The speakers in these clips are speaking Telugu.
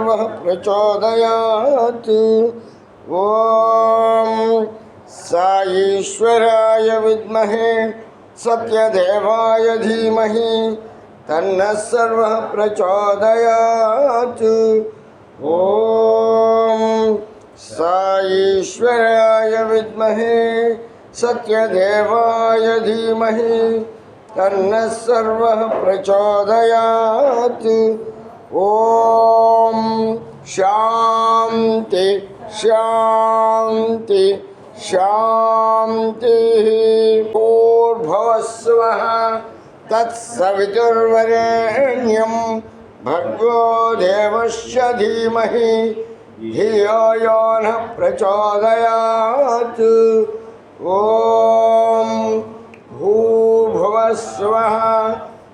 प्रचोदयात्। ॐ साईश्वराय विद्महे, सत्यदेवाय धीमहि, तन्नः सर्वः प्रचोदयात्। ॐ साईश्वराय विद्महे, सत्यदेवाय धीमहि, तन्नः सर्वः प्रचोदयात्। ओम शांति शांति शांति। पूर्भवस्व तत्सवितुर्वरेण्यम भगवो देवश्च धीमहि धियो न प्रचोदयात्। ॐ भूभुवस्वः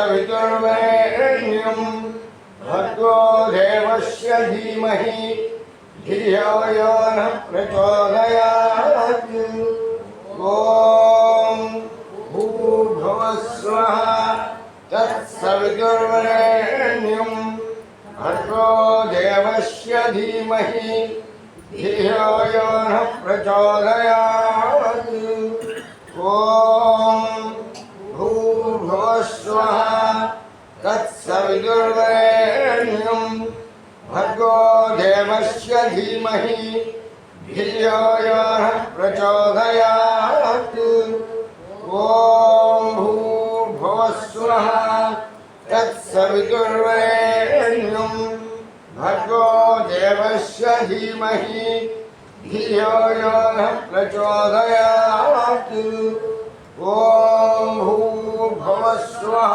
तत्सवितुर्वरेण्यं भर्गो देवस्य धीमहि धियो यो नः प्रचोदयात्। ॐ भूर्भुवस्वः तत्सवितुर्वरेण्यं भर्गो देवस्य धीमहि धियो यो नः प्रचोदयात्। ॐ भूर्भुवस्वः तत्सवितुर्वरेण्यं भर्गो देवस्य धीमहि धियो यो नः प्रचोदयात्। ॐ भूर्भुवस्वः तत्सवितुर्वरेण्यं भर्गो देवस्य धीमहि धियो यो नः प्रचोदयात्। ॐ भूर्भुवस्वः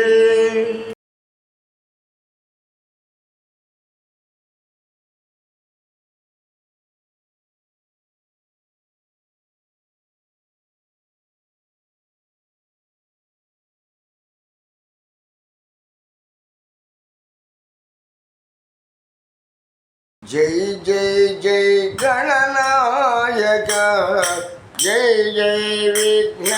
జై జై జై గణనాయక జై జై విఘ్న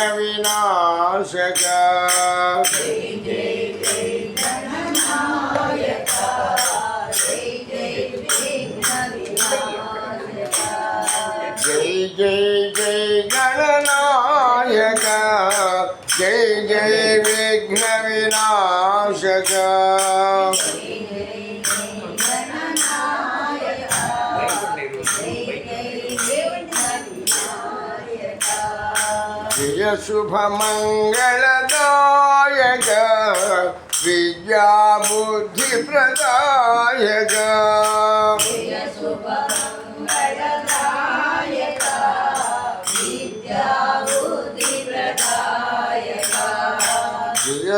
శుభమంగళదాయక విద్యా బుద్ధి ప్రదాయక జయ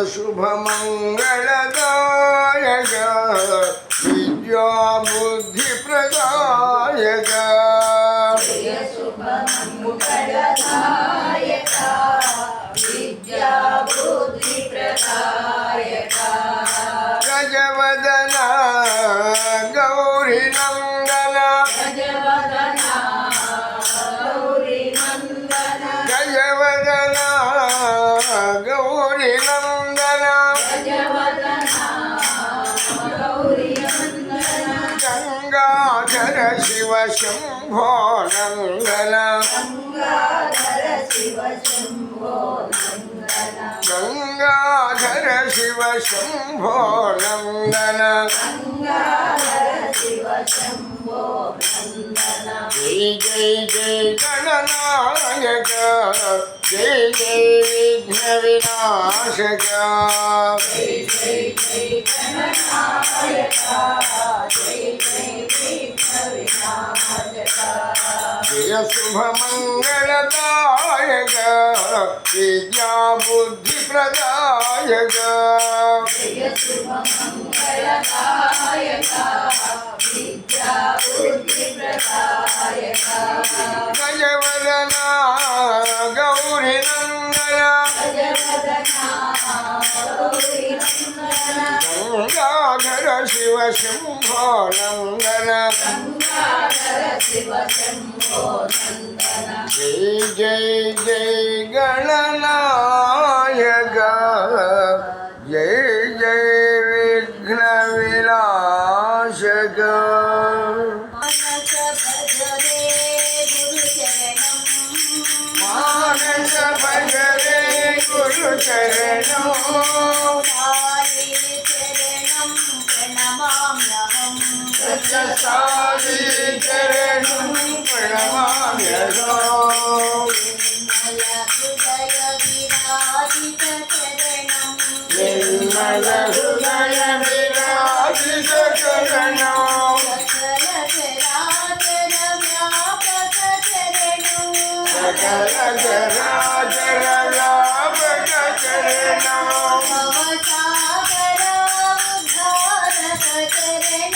శంభో నందన శివ శంభో నందన గంగాధర శివ శంభో నందన. గంగాధర శివ శంభో నందన జై జై జై గణనాయక. జై జై విఘ్న వినాశక జై జై జై గణనాయక ప్రదాయక గజవదన గౌరి నందన గౌరీ నందన. గంగాధర శివ శంభో నందన. గంగాధర శివ శంభో నందన జై జై జై గణనాయక. జై జై విఘ్న వినాశక మానస భజరే గురు చరణం ప్రణమామ్యహం సత్యసాయి చరణం ప్రణమామ్యహం నిర్మల హృదయ విరాజిత చరణం నిర్మల హృదయ విరాజిత చరణం సకల చరాచర వ్యాపక చరణం సకల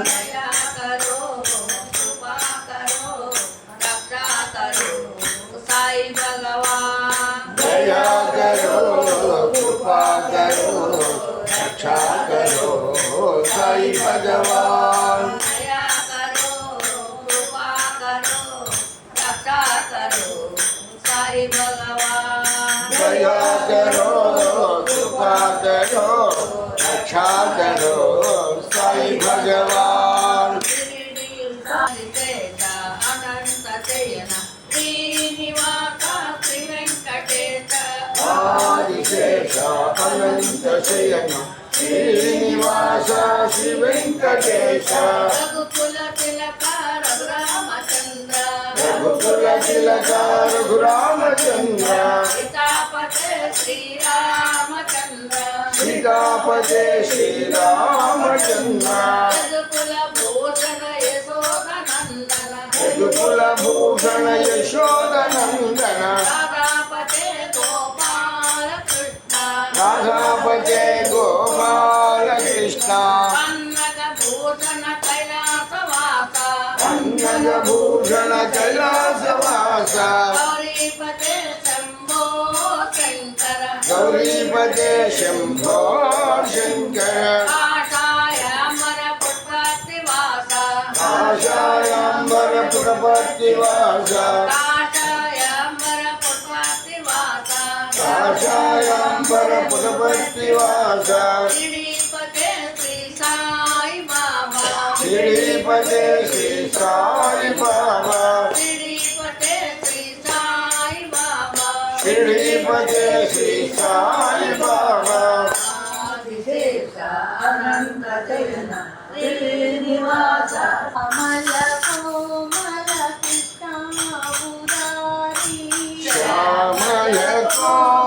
दया करो कृपा करो रक्षा करो साई भगवान दया करो कृपा करो रक्षा करो साई भगवान रक्षा करो साई भगवान शिरडी साई तेजा अनंत शयन श्रीनिवास श्री वेंकटेश ఆదిశేష అనంత శయన శ్రీనివాస శ్రీ వెంకటేశ रघुकुल तिलक रघुरामचंद्र రఘుకుల తిలక రఘురామచంద్ర सीतापते श्रीरामचंद्र సీతాపతే శ్రీరామచంద్ర. యదుకుల భూషణ యశోదనందన. రాధాపతే గోపాలకృష్ణ. కన్నగ భూషణ కైలాసవాస. గౌరీపతే కాషాయాంబర పుష్పాతివాస కాషాయాంబర పుటపర్తివాస శ్రీపతే శ్రీ సాయి బాబా. శ్రీపతే శ్రీ సాయి బాబా. అనంత జయన శ్రీనివాస. అమల 어.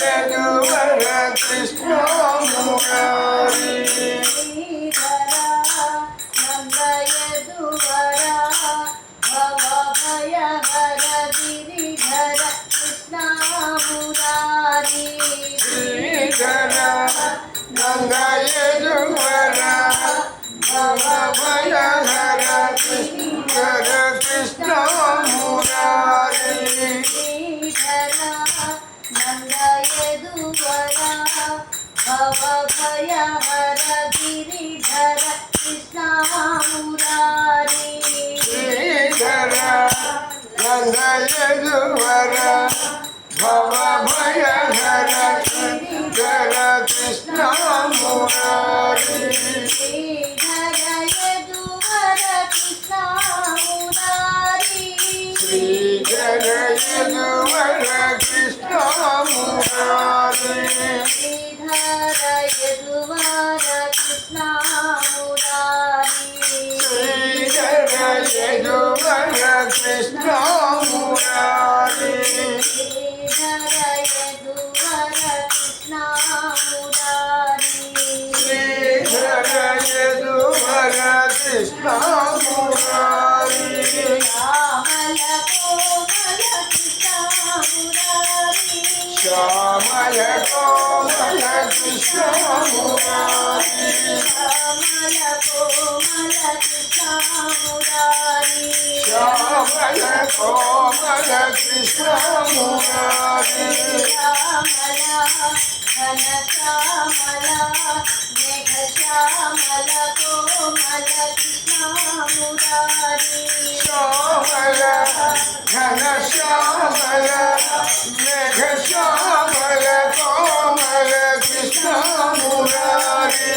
శ్రీధర యదువర కృష్ణ మురారి శ్రీధర గంగ యదువర భవ భయహర కృష్ణ కృష్ణ మురారి భవ భయ హర గిరిధర కృష్ణ మురారి శ్రీధర గంగ యదువర భవ భయహర కృష్ణ కృష్ణ మురారి శ్రీధర కోమల కృష్ణ మురారి శ్యామల కోమల కృష్ణ మురారి శ్యామల కోమల కృష్ణ మురారి శ్యామల ఘన శ్యామల మేఘ శ్యామల కోమల కృష్ణ మురారి శ్యామల ఘన శ్యామల మేఘ శ్యామల కోమల కృష్ణ మురారి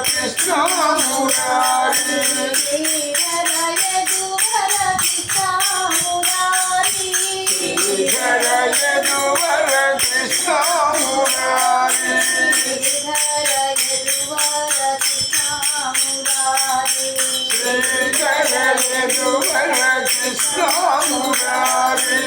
కృష్ణ మురారి శ్రీధర యదువర కృష్ణ మురారి శ్రీధర యదువర కృష్ణ మురారి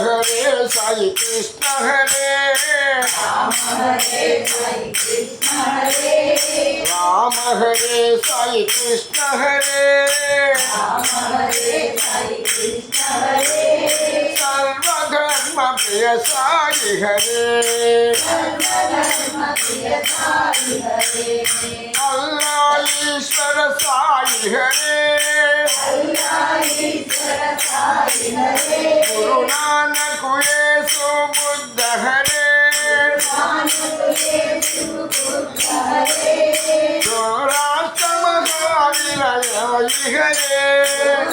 हरे साई कृष्ण हरे राम हरे साई कृष्ण हरे राम हरे साई हरे सर्वधर्म प्रिय साई हरे अल्लाह ईश्वर साई हरे गुरुनाथ రామ హరే సాయి हरे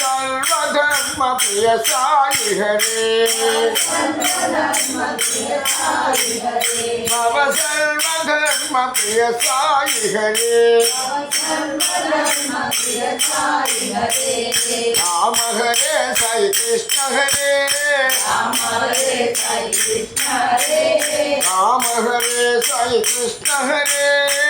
सर्वधर्म प्रिय साई हरे भव सर्वधर्म प्रिय साई हरे राम हरे साई कृष्ण हरे राम हरे साई कृष्ण हरे।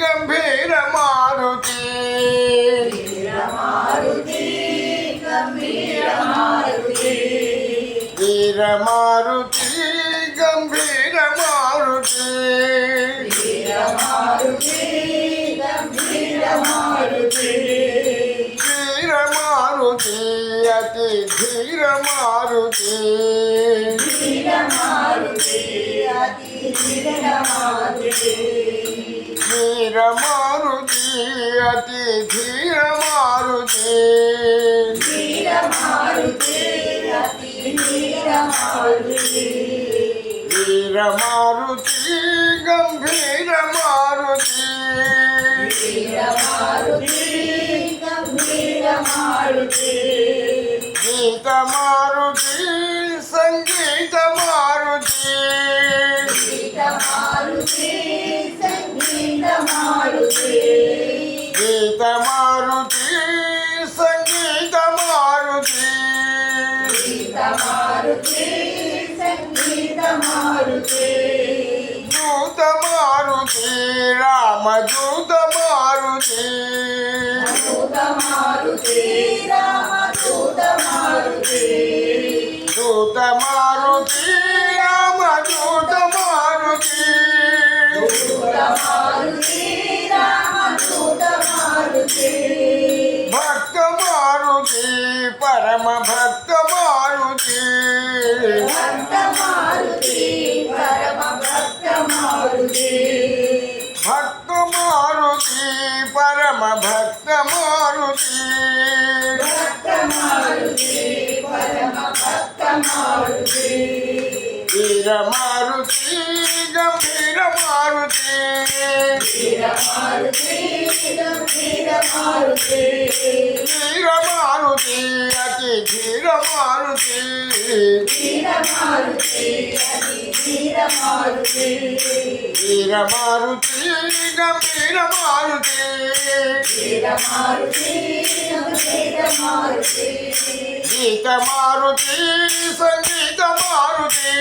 ಗಂಭೀರ ಮಾರುತಿ ವೀರ ಮಾರುತಿ ಗಂಭೀರ ಮಾರುತಿ ವೀರ ಮಾರುತಿ ಅತಿ ಧೀರ ಮಾರುತಿ ಮಾರುತಿ ಅತಿ ಧೀರ ಮಾರುತಿ ধীর মারুতি অতি ধীর মারুতি ধীর মারুতি অতি ধীর মারুতি ধীর মারুতি গম্ভীর মারুতি ধীর মারুতি গম্ভীর মারুতি গীত মারুতি రామ దూత మారుతి దూత మారుతి రామ దూత మారుతి భక్త మారుతి పరమ భక్త మారుతి భక్త ಭಕ್ತ ಮಾರುತಿ ಭಕ್ತ ಮಾರುತಿ ಪರಮ ಭಕ್ತ ಮಾರುತಿ ವೀರ ಮಾರುತಿ ಗಂಭೀರ ಮಾರುತಿ ವೀರ ಮಾರುತಿ ಗಂಭೀರ ಮಾರುತಿ ವೀರ ಮಾರುತಿ ಅತಿ ಧೀರ ಮಾರುತಿ ವೀರ ಮಾರುತಿ వీర మారుతి అతి ధీర మారుతి వీర మారుతి గంభీర మారుతి గీత మారుతి సంగీత మారుతి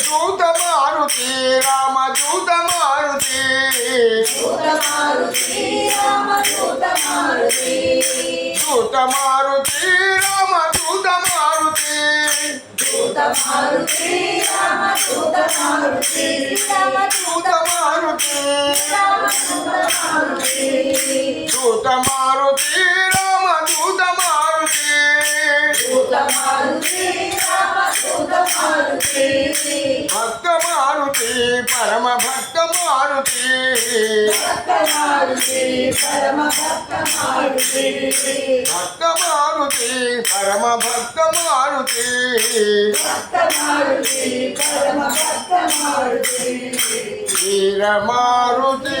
దూత మారుతి రామ దూత మారుతి దూత మారుతి రామ దూత మారుతి మారుతి రామ దూత మారుతి రామ దూత మారుతి రామ దూత మారుతి దూత మారుతి రామ దూత మారుతి దూత మారుతి రామ దూత మారుతి భక్త మారుతి పరమ భక్త మారుతి భక్త మారుతి పరమ భక్త మారుతి భక్త మారుతి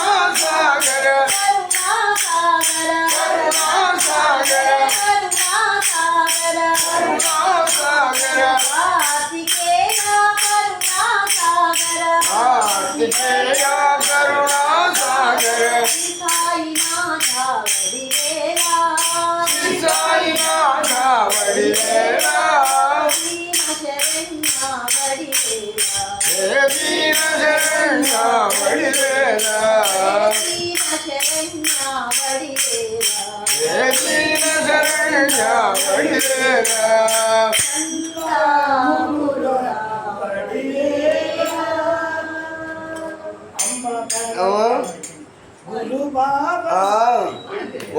கருணையா கருணா சாகர சாயிநாதா வடிவேலா சாயிநாதா வடிவேலா சரண்யா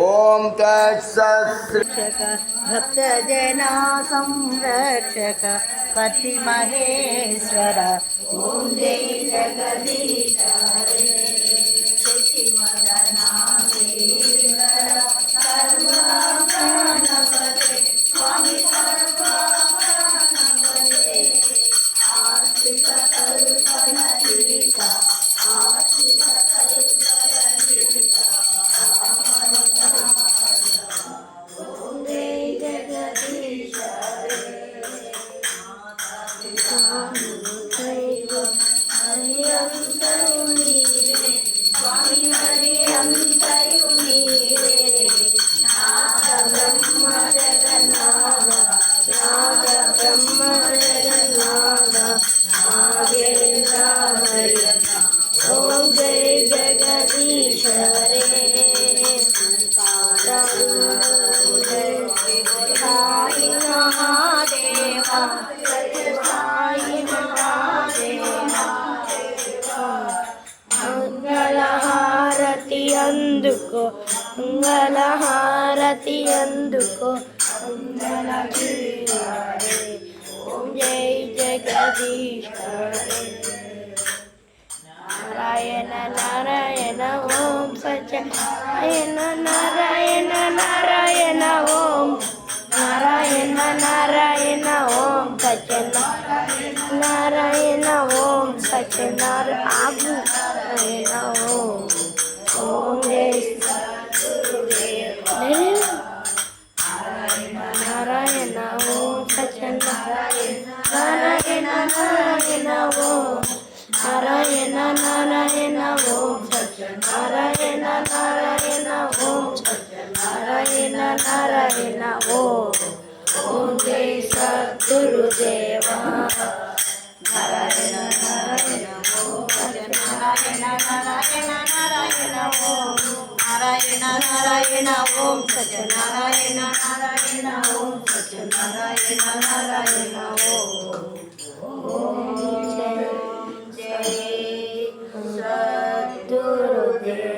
ओम तत्सक भक्तजना संरक्षक पति महेश्वर ओम जय जगदीश। గురుదేవా నారాయణ నారాయణ నారాయణ నారాయణ నారాయణ ఓం నారాయణ నారాయణ ఓం సత్యనారాయణ నారాయణ ఓం సత్యనారాయణ నారాయణ ఓం ఓం